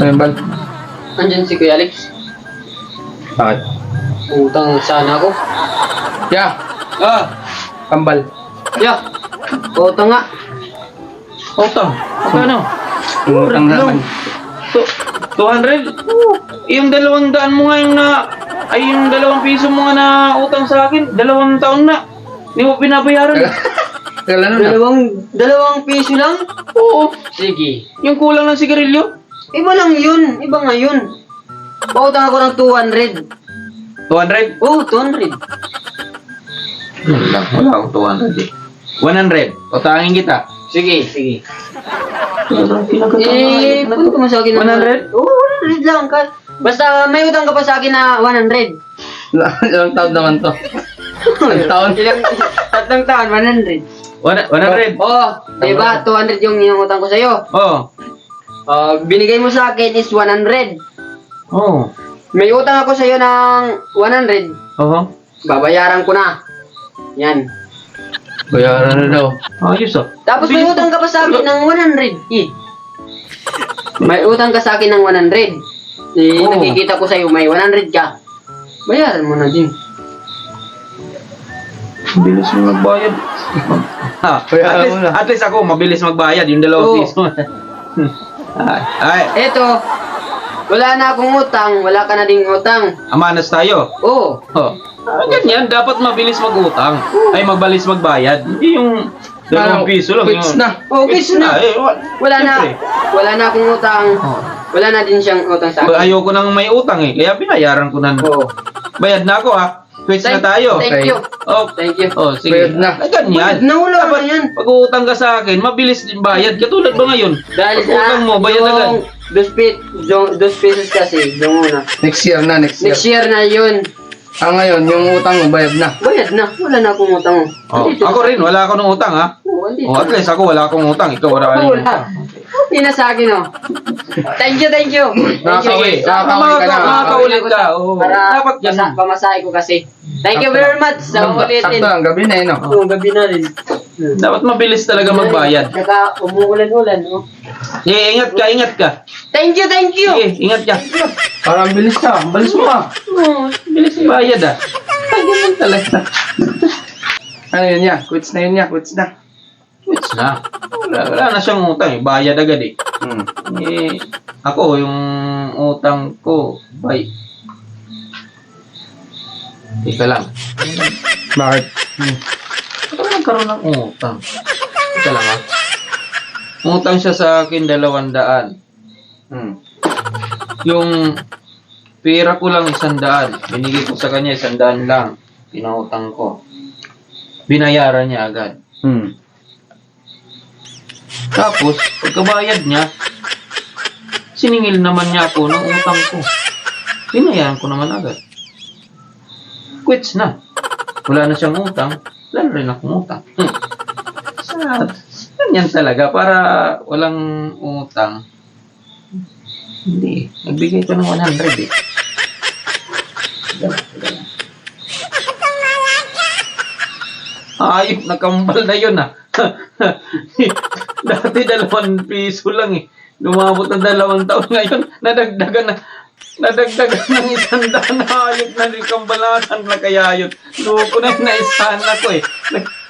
Ayun, Bal. Andyan si Kuya Alex. Bakit? Utang sana ako. Ya, Ah, kambal. Yeah. Utang nga. utang. Magkano? Utang naman. To- 200? Yung dalawang daan mo nga yung na... Ay, yung dalawang piso mo nga na utang sa akin. Dalawang taon na. Hindi mo binabayaran. Kailan na? Dalawang, dalawang piso lang? Oo. Sige. Yung kulang ng sigarilyo. Iba lang yun. Iba nga yun. Pautang ako ng 200. 200? Oh, 200. Wala, wala akong 200 eh. 100. Utangin kita. Sige, sige. Eh, ka mo sa akin ng 100? Oo, 100 lang. Ka. Basta may utang ka pa sa akin na 100. Ilang taon naman to? Ilang taon? Ilang, tatlong taon, 100. 100. Oo, diba? 200 yung, yung utang ko sa'yo. Oh. Ah, binigay mo sa akin is 100. Oh. May utang ako sa'yo ng 100. Oo. Babayaran ko na. Yan. Bayaran na daw. Ayos ah. Tapos may utang ka pa sa akin ng 100. Eh. May utang ka sa akin ng 100. Eh, Oo. nakikita ko sa'yo, may 100 ka. Bayaran mo na din. Bilis mo magbayad. ha, Kaya at, alam least, mo na. at least ako, mabilis magbayad. Yung dalawang Oo. piso. ay, ay, Eto, wala na akong utang, wala ka na ding utang. amanas tayo. Oo. Oh. Ah, ganyan, dapat mabilis mag-utang. Ay, magbalis magbayad. Hindi yung dalawang piso lang. quits yun. na. Oh, guys na. Eh, wa- Wala na, Siyempre. wala na akong utang. Oh. Wala na din siyang utang sa akin. Ayoko nang may utang eh. Kaya binayaran ko na. Oo. Bayad na ako ah. Quits na tayo. Thank you. Oh, Thank you. oh, sige. Bayad na. Ay, ganyan. Bayad na, wala Dapat na yan. Pag uutang ka sa akin, mabilis din bayad. Katulad ba ngayon? Dahil Pag utang mo, bayad yung agad. Dos, pit, yung, dos pesos kasi, yung una. Next year na, next year. Next year na yun. Ah, ngayon, yung utang mo, bayad na. Bayad na. Wala na akong utang. Oh, Andito. ako rin, wala ako ng utang ha. Oo, andito. Oh, at least ako wala akong utang. Ikaw wala ka ng Wala. utang. Hindi na sa akin, oh. Thank you, thank you. Thank you. Nakakauwi. Nakakauwi ka na. makakaulit ka. Oo. Para Dapat ganun. pamasahe ko kasi. Thank you very much sa Sakto ulitin. lang, gabi na eh, no? Oo, gabi na rin. Dapat mabilis talaga magbayad. Saka umuulan-ulan, oh. Eh, ingat ka, ingat ka. Thank you, thank you. Sige, ingat ka. Parang bilis ka, balis mo ka. Oh, bilis bayad ah. Ay, ganun talaga. ano yun niya? Quits na yun niya, quits na. Quits na. Wala, wala na siyang utang eh. Bayad agad eh. Hmm. Eh, ako, yung utang ko, bay. Teka lang. Bakit? Hmm. Nagkaroon ng utang? Teka lang ah. Utang siya sa akin dalawang daan. Hmm. Yung pera ko lang isang daan. Binigay ko sa kanya isang daan lang. Pinautang ko. Binayaran niya agad. Hmm. Tapos, pagkabayad niya, siningil naman niya ako ng utang ko. Binayaran ko naman agad. Quits na. Wala na siyang utang. Wala na rin akong utang. Hmm. Sad. Ganyan talaga. Para walang utang. Hindi. Nagbigay ka ng 100 eh. Ayop na kambal na yun ah. Dati dalawang piso lang eh. Lumabot na dalawang taon ngayon. Nadagdagan na. Nadagdagan ng isang daan na ayop na rin kambalasan na kaya yun. Loko na naisahan ako eh. Nag-